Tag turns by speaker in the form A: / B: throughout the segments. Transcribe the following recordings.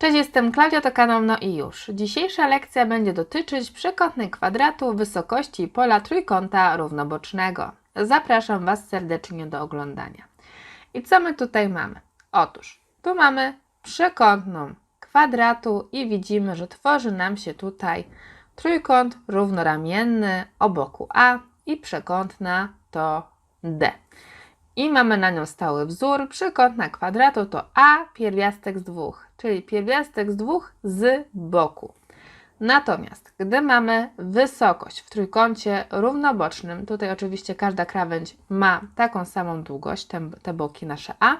A: Cześć, jestem Klaudia, to kanał No i już. Dzisiejsza lekcja będzie dotyczyć przekątnej kwadratu wysokości pola trójkąta równobocznego. Zapraszam Was serdecznie do oglądania. I co my tutaj mamy? Otóż, tu mamy przekątną kwadratu i widzimy, że tworzy nam się tutaj trójkąt równoramienny o boku A i przekątna to D. I mamy na nią stały wzór. Przekątna kwadratu to A pierwiastek z dwóch, czyli pierwiastek z dwóch z boku. Natomiast gdy mamy wysokość w trójkącie równobocznym, tutaj oczywiście każda krawędź ma taką samą długość, te, te boki nasze A,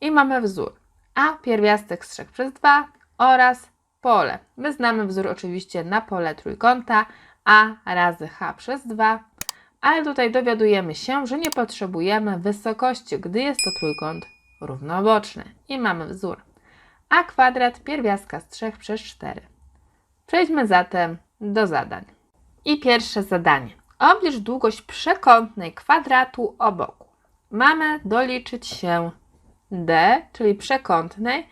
A: i mamy wzór A pierwiastek z 3 przez 2 oraz pole. My znamy wzór oczywiście na pole trójkąta A razy H przez 2 ale tutaj dowiadujemy się, że nie potrzebujemy wysokości, gdy jest to trójkąt równoboczny. I mamy wzór a kwadrat pierwiastka z 3 przez 4. Przejdźmy zatem do zadań. I pierwsze zadanie. Oblicz długość przekątnej kwadratu o boku. Mamy doliczyć się d, czyli przekątnej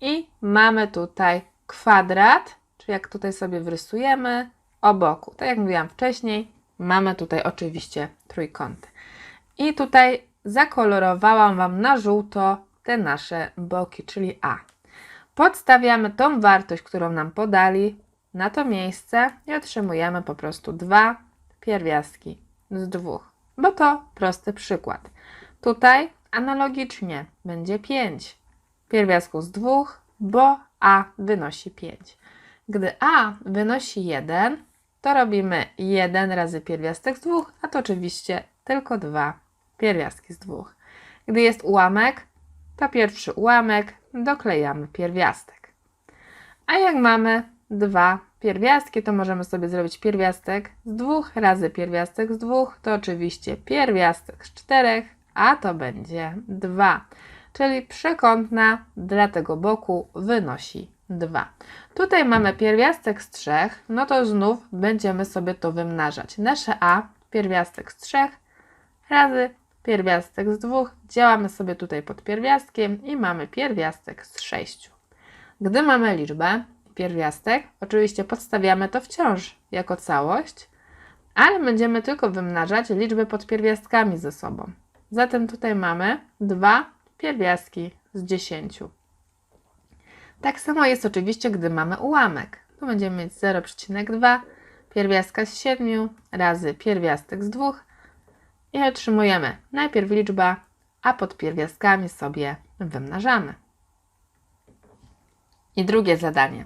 A: i mamy tutaj kwadrat, czyli jak tutaj sobie wrysujemy, o boku. Tak jak mówiłam wcześniej, mamy tutaj oczywiście trójkąty. I tutaj zakolorowałam Wam na żółto te nasze boki, czyli A. Podstawiamy tą wartość, którą nam podali na to miejsce i otrzymujemy po prostu dwa pierwiastki z dwóch, bo to prosty przykład. Tutaj analogicznie będzie 5 pierwiastków z dwóch, bo A wynosi 5. Gdy A wynosi 1, to robimy 1 razy pierwiastek z dwóch, a to oczywiście tylko dwa pierwiastki z dwóch. Gdy jest ułamek, to pierwszy ułamek doklejamy pierwiastek. A jak mamy dwa pierwiastki, to możemy sobie zrobić pierwiastek z dwóch razy pierwiastek z dwóch, to oczywiście pierwiastek z czterech, a to będzie 2. Czyli przekątna dla tego boku wynosi 2. Tutaj mamy pierwiastek z 3, no to znów będziemy sobie to wymnażać. Nasze a, pierwiastek z 3 razy pierwiastek z 2, działamy sobie tutaj pod pierwiastkiem i mamy pierwiastek z 6. Gdy mamy liczbę, pierwiastek, oczywiście podstawiamy to wciąż jako całość, ale będziemy tylko wymnażać liczby pod pierwiastkami ze sobą. Zatem tutaj mamy 2 pierwiastki z 10. Tak samo jest oczywiście, gdy mamy ułamek. Tu będziemy mieć 0,2 pierwiastka z 7 razy pierwiastek z 2 i otrzymujemy najpierw liczbę, a pod pierwiastkami sobie wymnażamy. I drugie zadanie.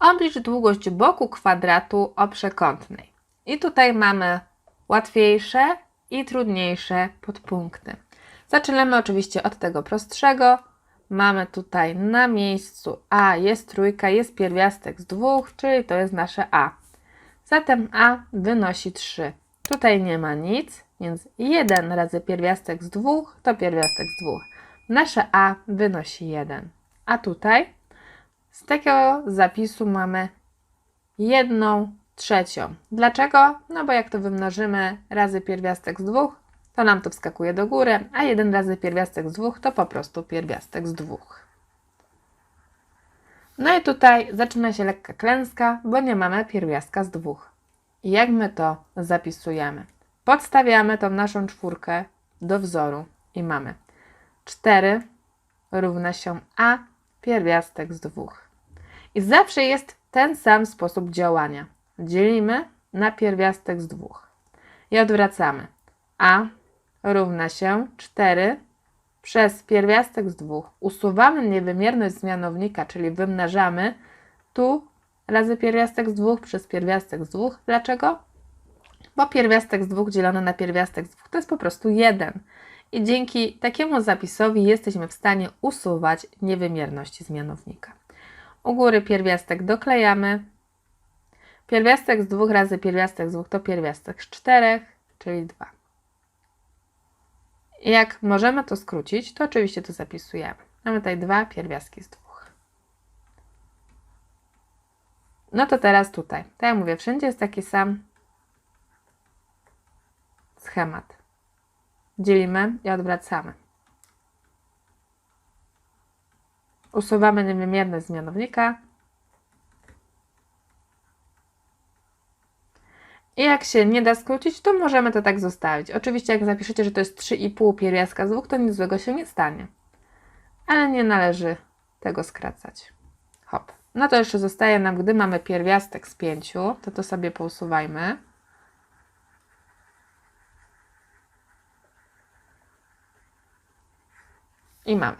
A: Oblicz długość boku kwadratu o przekątnej. I tutaj mamy łatwiejsze i trudniejsze podpunkty. Zaczynamy oczywiście od tego prostszego. Mamy tutaj na miejscu A jest trójka, jest pierwiastek z dwóch, czyli to jest nasze A. Zatem A wynosi 3. Tutaj nie ma nic, więc 1 razy pierwiastek z 2 to pierwiastek z 2. Nasze A wynosi 1. A tutaj z takiego zapisu mamy 1 trzecią. Dlaczego? No bo jak to wymnożymy razy pierwiastek z 2, to nam to wskakuje do góry, a 1 razy pierwiastek z 2 to po prostu pierwiastek z 2. No i tutaj zaczyna się lekka klęska, bo nie mamy pierwiastka z 2. Jak my to zapisujemy? Podstawiamy tą naszą czwórkę do wzoru i mamy 4 równa się a pierwiastek z 2. I zawsze jest ten sam sposób działania. Dzielimy na pierwiastek z 2 i odwracamy. a równa się 4 przez pierwiastek z 2. Usuwamy niewymierność zmianownika, czyli wymnażamy tu razy pierwiastek z 2 przez pierwiastek z 2. Dlaczego? Bo pierwiastek z 2 dzielony na pierwiastek z 2 to jest po prostu 1. I dzięki takiemu zapisowi jesteśmy w stanie usuwać niewymierności zmianownika. U góry pierwiastek doklejamy. Pierwiastek z 2 razy pierwiastek z 2 to pierwiastek z 4, czyli 2. I jak możemy to skrócić, to oczywiście to zapisujemy. Mamy tutaj dwa pierwiastki z 2. No to teraz tutaj. Tak jak mówię, wszędzie jest taki sam schemat. Dzielimy i odwracamy. Usuwamy niewymierność z mianownika. I jak się nie da skrócić, to możemy to tak zostawić. Oczywiście jak zapiszecie, że to jest 3,5 pierwiastka z 2, to nic złego się nie stanie. Ale nie należy tego skracać. Hop. No to jeszcze zostaje nam, gdy mamy pierwiastek z 5, to to sobie pousuwajmy. I mamy.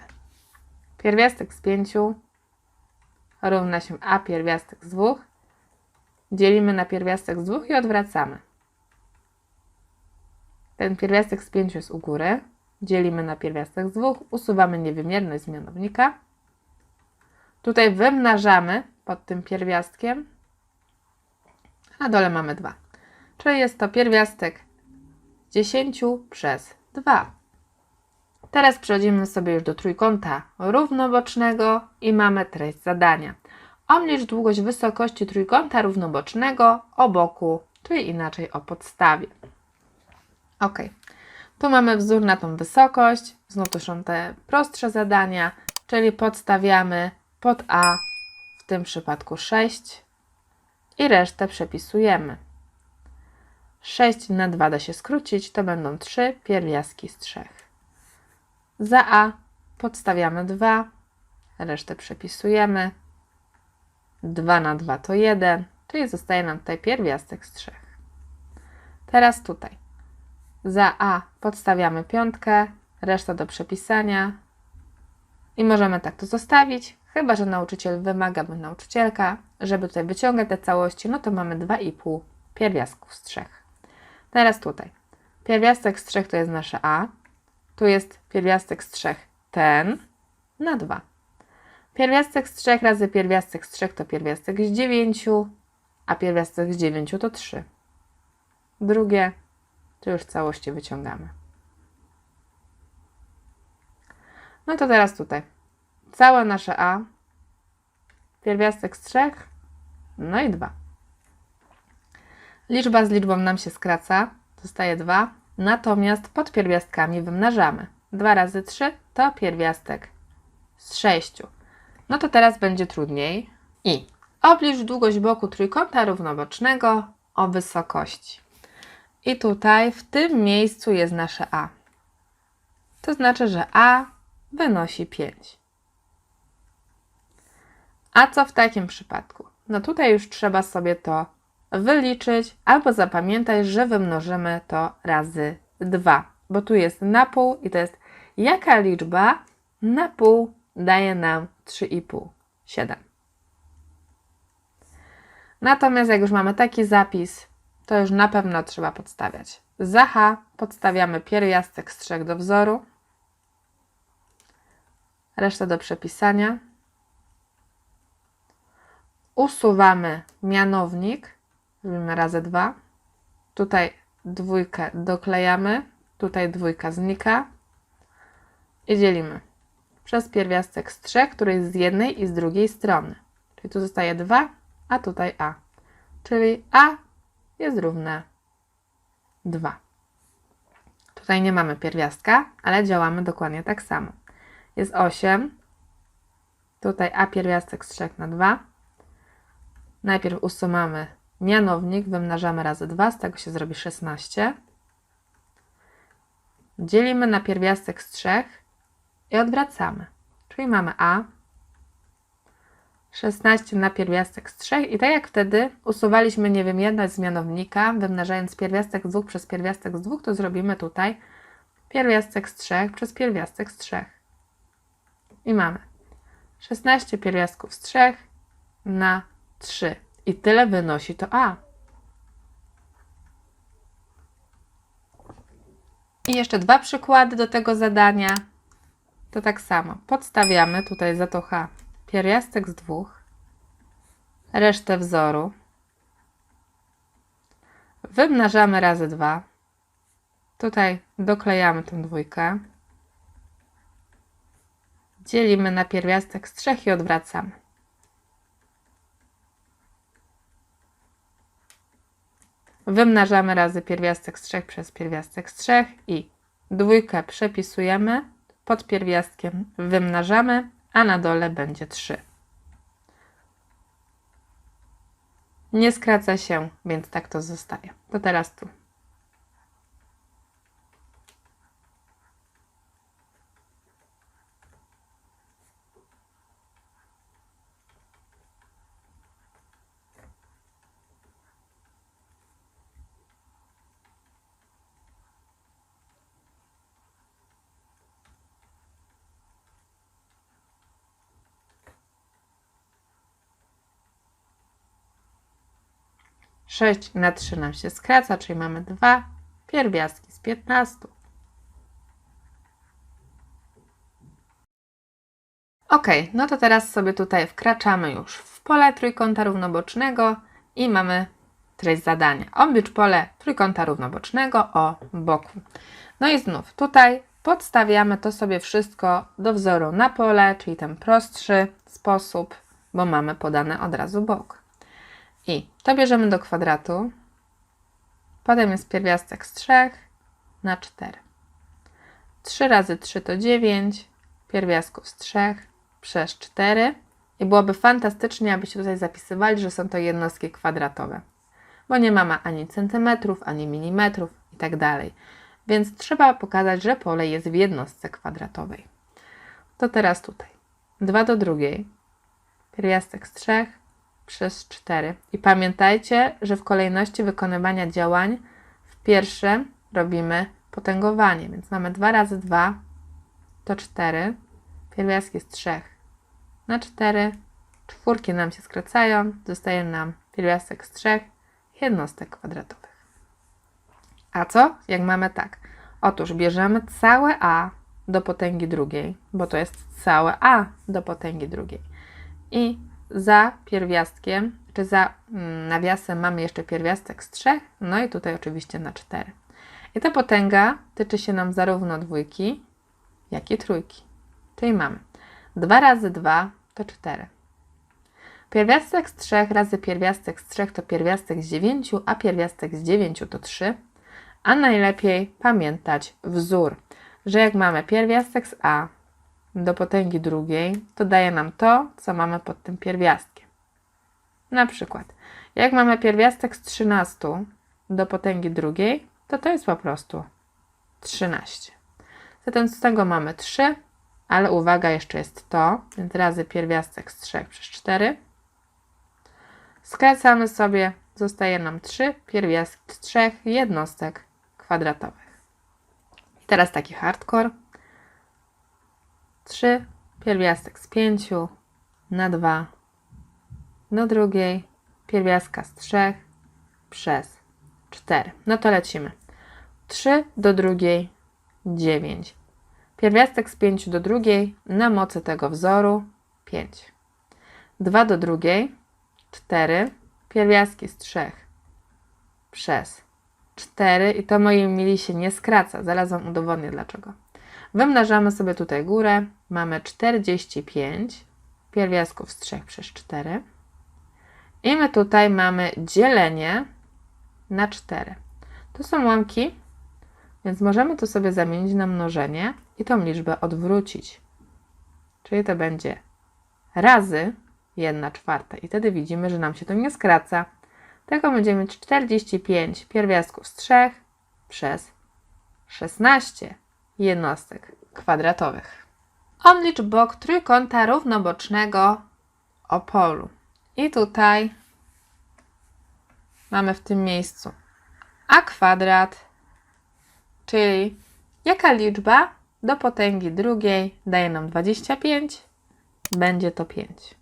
A: Pierwiastek z 5 równa się a pierwiastek z 2. Dzielimy na pierwiastek z 2 i odwracamy. Ten pierwiastek z 5 jest u góry. Dzielimy na pierwiastek z 2. Usuwamy niewymierność z mianownika. Tutaj wymnażamy pod tym pierwiastkiem. A dole mamy 2. Czyli jest to pierwiastek 10 przez 2. Teraz przechodzimy sobie już do trójkąta równobocznego i mamy treść zadania. Oblicz długość wysokości trójkąta równobocznego o boku, czyli inaczej o podstawie. Ok. Tu mamy wzór na tą wysokość. Znów to są te prostsze zadania, czyli podstawiamy pod A, w tym przypadku 6 i resztę przepisujemy. 6 na 2 da się skrócić, to będą 3 pierwiastki z 3. Za A podstawiamy 2, resztę przepisujemy. 2 na 2 to 1, czyli zostaje nam tutaj pierwiastek z 3. Teraz tutaj. Za A podstawiamy piątkę, reszta do przepisania. I możemy tak to zostawić, chyba że nauczyciel wymaga, bądź nauczycielka, żeby tutaj wyciągać te całości, no to mamy 2,5 pierwiastków z 3. Teraz tutaj. Pierwiastek z 3 to jest nasze A, tu jest pierwiastek z 3 ten na 2. Pierwiastek z 3 razy pierwiastek z 3 to pierwiastek z 9, a pierwiastek z 9 to 3. Drugie, to już całości wyciągamy. No to teraz tutaj. Całe nasze A, pierwiastek z 3, no i 2. Liczba z liczbą nam się skraca, zostaje 2. Natomiast pod pierwiastkami wymnażamy. 2 razy 3 to pierwiastek z 6. No to teraz będzie trudniej. I oblicz długość boku trójkąta równobocznego o wysokości. I tutaj w tym miejscu jest nasze A. To znaczy, że A wynosi 5. A co w takim przypadku? No tutaj już trzeba sobie to wyliczyć albo zapamiętać, że wymnożymy to razy 2, bo tu jest na pół i to jest jaka liczba na pół daje nam 3,5, 7. Natomiast jak już mamy taki zapis, to już na pewno trzeba podstawiać. Za H podstawiamy pierwiastek z 3 do wzoru, resztę do przepisania. Usuwamy mianownik, robimy razy 2. Tutaj dwójkę doklejamy, tutaj dwójka znika i dzielimy przez pierwiastek z 3, który jest z jednej i z drugiej strony. Czyli tu zostaje 2, a tutaj a. Czyli a jest równe 2. Tutaj nie mamy pierwiastka, ale działamy dokładnie tak samo. Jest 8, tutaj a pierwiastek z 3 na 2. Najpierw usuwamy mianownik, wymnażamy razy 2, z tego się zrobi 16. Dzielimy na pierwiastek z 3 i odwracamy. Czyli mamy a 16 na pierwiastek z 3 i tak jak wtedy usuwaliśmy niewymierność z mianownika, wymnażając pierwiastek z 2 przez pierwiastek z 2, to zrobimy tutaj pierwiastek z 3 przez pierwiastek z 3. I mamy 16 pierwiastków z 3 na 3. I tyle wynosi to A. I jeszcze dwa przykłady do tego zadania. To tak samo. Podstawiamy tutaj za to H pierwiastek z dwóch, resztę wzoru. Wymnażamy razy dwa. Tutaj doklejamy tą dwójkę. Dzielimy na pierwiastek z trzech i odwracamy. Wymnażamy razy pierwiastek z 3 przez pierwiastek z 3 i dwójkę przepisujemy, pod pierwiastkiem wymnażamy, a na dole będzie 3. Nie skraca się, więc tak to zostaje. To teraz tu. Sześć na trzy nam się skraca, czyli mamy dwa pierwiastki z 15. Ok, no to teraz sobie tutaj wkraczamy już w pole trójkąta równobocznego i mamy treść zadania. Oblicz pole trójkąta równobocznego o boku. No i znów tutaj podstawiamy to sobie wszystko do wzoru na pole, czyli ten prostszy sposób, bo mamy podane od razu bok. I to bierzemy do kwadratu. Potem jest pierwiastek z 3 na 4. 3 razy 3 to 9, pierwiastków z 3 przez 4. I byłoby fantastycznie, abyście tutaj zapisywali, że są to jednostki kwadratowe, bo nie mamy ani centymetrów, ani milimetrów i tak. Więc trzeba pokazać, że pole jest w jednostce kwadratowej. To teraz tutaj. 2 do drugiej, pierwiastek z 3 przez 4. I pamiętajcie, że w kolejności wykonywania działań w pierwsze robimy potęgowanie, więc mamy 2 razy 2 to 4, pierwiastki z 3 na 4, czwórki nam się skracają, zostaje nam pierwiastek z 3 jednostek kwadratowych. A co, jak mamy tak? Otóż bierzemy całe a do potęgi drugiej, bo to jest całe a do potęgi drugiej. I za pierwiastkiem, czy za mm, nawiasem mamy jeszcze pierwiastek z 3, no i tutaj oczywiście na 4. I ta potęga tyczy się nam zarówno dwójki, jak i trójki. Czyli mamy 2 razy 2 to 4. Pierwiastek z 3 razy pierwiastek z 3 to pierwiastek z 9, a pierwiastek z 9 to 3. A najlepiej pamiętać wzór, że jak mamy pierwiastek z a do potęgi drugiej, to daje nam to, co mamy pod tym pierwiastkiem. Na przykład, jak mamy pierwiastek z 13 do potęgi drugiej, to to jest po prostu 13. Zatem z tego mamy 3, ale uwaga, jeszcze jest to, więc razy pierwiastek z 3 przez 4. Skracamy sobie, zostaje nam 3 pierwiastki z 3 jednostek kwadratowych. Teraz taki hardcore. 3 pierwiastek z 5 na 2 do drugiej pierwiastka z 3 przez 4. No to lecimy. 3 do drugiej 9. Pierwiastek z 5 do drugiej na mocy tego wzoru 5. 2 do drugiej 4. Pierwiastki z 3 przez 4 i to moi mili się nie skraca. Zaraz Wam udowodnię dlaczego. Wymnażamy sobie tutaj górę. Mamy 45 pierwiastków z 3 przez 4. I my tutaj mamy dzielenie na 4. To są łamki, więc możemy to sobie zamienić na mnożenie i tą liczbę odwrócić. Czyli to będzie razy 1 czwarta. I wtedy widzimy, że nam się to nie skraca. Tego będziemy mieć 45 pierwiastków z 3 przez 16 jednostek kwadratowych. Oblicz bok trójkąta równobocznego o polu. I tutaj mamy w tym miejscu a kwadrat, czyli jaka liczba do potęgi drugiej daje nam 25, będzie to 5.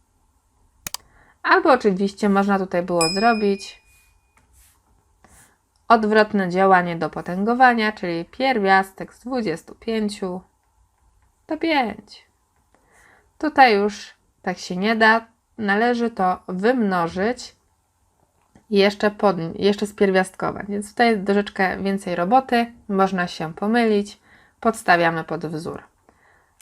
A: Albo oczywiście można tutaj było zrobić odwrotne działanie do potęgowania, czyli pierwiastek z 25 to 5. Tutaj już tak się nie da. Należy to wymnożyć jeszcze, pod, jeszcze spierwiastkować. Więc tutaj troszeczkę więcej roboty. Można się pomylić. Podstawiamy pod wzór.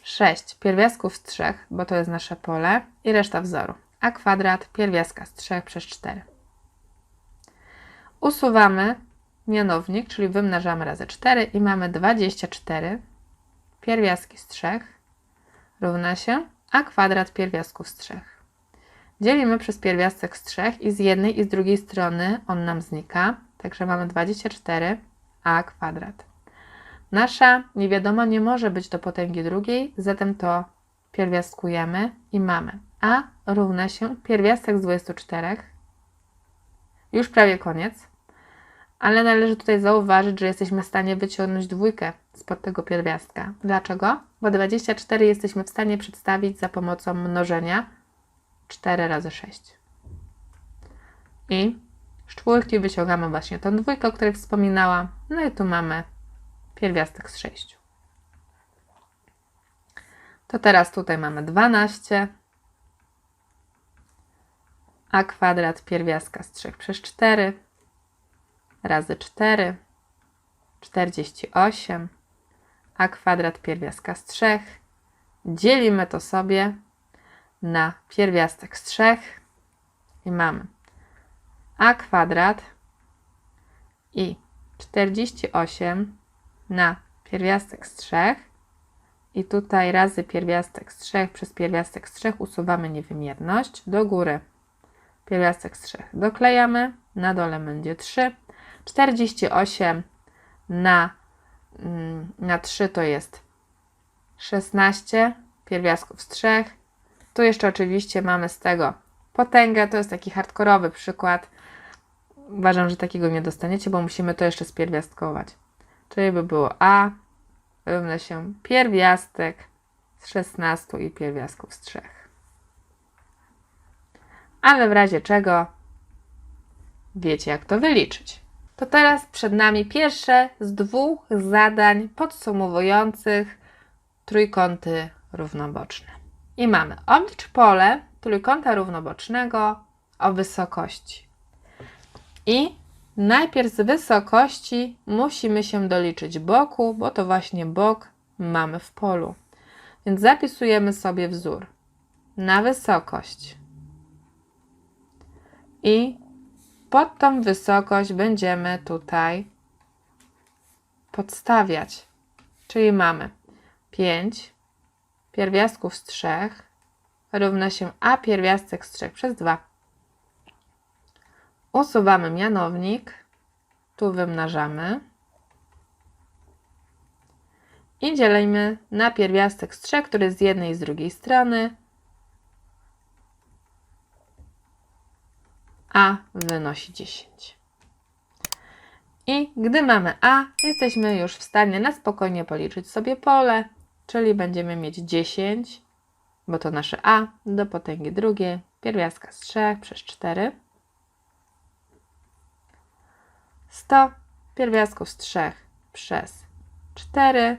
A: 6 pierwiastków z 3, bo to jest nasze pole i reszta wzoru. A kwadrat pierwiastka z 3 przez 4. Usuwamy mianownik, czyli wymnażamy razy 4 i mamy 24 pierwiastki z 3 równa się a kwadrat pierwiastków z 3. Dzielimy przez pierwiastek z 3 i z jednej i z drugiej strony on nam znika, także mamy 24a kwadrat. Nasza niewiadoma nie może być do potęgi drugiej, zatem to pierwiastkujemy i mamy a równa się pierwiastek z 24. Już prawie koniec, ale należy tutaj zauważyć, że jesteśmy w stanie wyciągnąć dwójkę spod tego pierwiastka. Dlaczego? Bo 24 jesteśmy w stanie przedstawić za pomocą mnożenia 4 razy 6. I z czwórki wyciągamy właśnie tą dwójkę, o której wspominałam. No i tu mamy pierwiastek z 6. To teraz tutaj mamy 12, a kwadrat pierwiastka z 3 przez 4 razy 4, 48, a kwadrat pierwiastka z 3. Dzielimy to sobie na pierwiastek z 3 i mamy a kwadrat i 48 na pierwiastek z 3 i tutaj razy pierwiastek z 3 przez pierwiastek z 3 usuwamy niewymierność do góry. Pierwiastek z 3 doklejamy, na dole będzie 3. 48 na, mm, na 3 to jest 16 pierwiastków z 3. Tu jeszcze oczywiście mamy z tego potęgę, to jest taki hardkorowy przykład. Uważam, że takiego nie dostaniecie, bo musimy to jeszcze spierwiastkować. Czyli by było A równa się pierwiastek z 16 i pierwiastków z 3. Ale w razie czego wiecie, jak to wyliczyć. To teraz przed nami pierwsze z dwóch zadań podsumowujących trójkąty równoboczne. I mamy oblicz pole trójkąta równobocznego o wysokości. I najpierw z wysokości musimy się doliczyć boku, bo to właśnie bok mamy w polu. Więc zapisujemy sobie wzór na wysokość. I pod tą wysokość będziemy tutaj podstawiać. Czyli mamy 5 pierwiastków z 3 równa się a pierwiastek z 3 przez 2. Usuwamy mianownik, tu wymnażamy i dzielimy na pierwiastek z 3, który z jednej i z drugiej strony, a wynosi 10. I gdy mamy a, jesteśmy już w stanie na spokojnie policzyć sobie pole, czyli będziemy mieć 10, bo to nasze a do potęgi drugiej, pierwiastka z 3 przez 4. 100 pierwiastków z 3 przez 4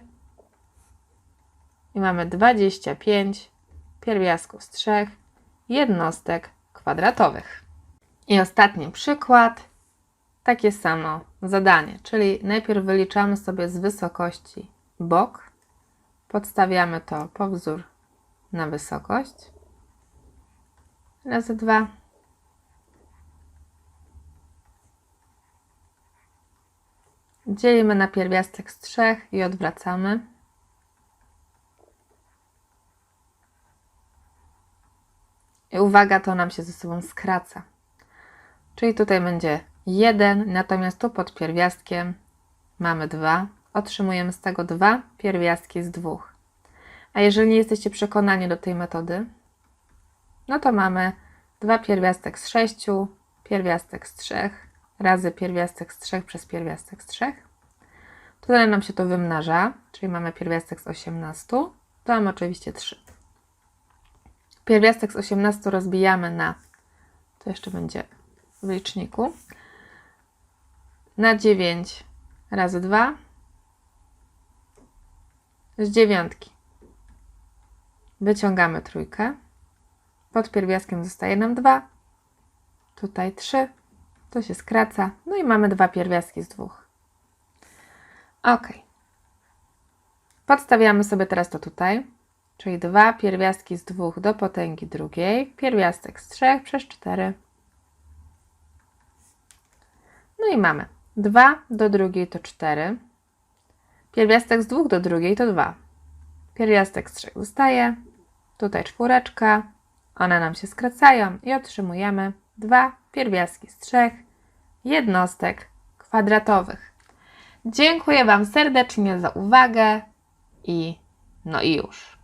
A: i mamy 25 pierwiastków z 3 jednostek kwadratowych. I ostatni przykład, takie samo zadanie, czyli najpierw wyliczamy sobie z wysokości bok, podstawiamy to po wzór na wysokość, razy 2. Dzielimy na pierwiastek z 3 i odwracamy. I uwaga, to nam się ze sobą skraca. Czyli tutaj będzie 1, natomiast tu pod pierwiastkiem mamy 2. Otrzymujemy z tego 2 pierwiastki z 2. A jeżeli nie jesteście przekonani do tej metody, no to mamy 2 pierwiastek z 6, pierwiastek z 3 razy pierwiastek z 3 przez pierwiastek z 3. Tutaj nam się to wymnaża, czyli mamy pierwiastek z 18, to mamy oczywiście 3. Pierwiastek z 18 rozbijamy na, to jeszcze będzie w liczniku, na 9 razy 2 z dziewiątki. Wyciągamy trójkę. Pod pierwiastkiem zostaje nam 2. Tutaj 3. To się skraca. No i mamy dwa pierwiastki z dwóch. Ok. Podstawiamy sobie teraz to tutaj. Czyli dwa pierwiastki z dwóch do potęgi drugiej. Pierwiastek z 3 przez 4. No i mamy 2 do drugiej to 4. Pierwiastek z 2 do drugiej to 2. Pierwiastek z 3 zostaje. tutaj czwóreczka, one nam się skracają i otrzymujemy dwa pierwiastki z trzech jednostek kwadratowych. Dziękuję Wam serdecznie za uwagę i no i już.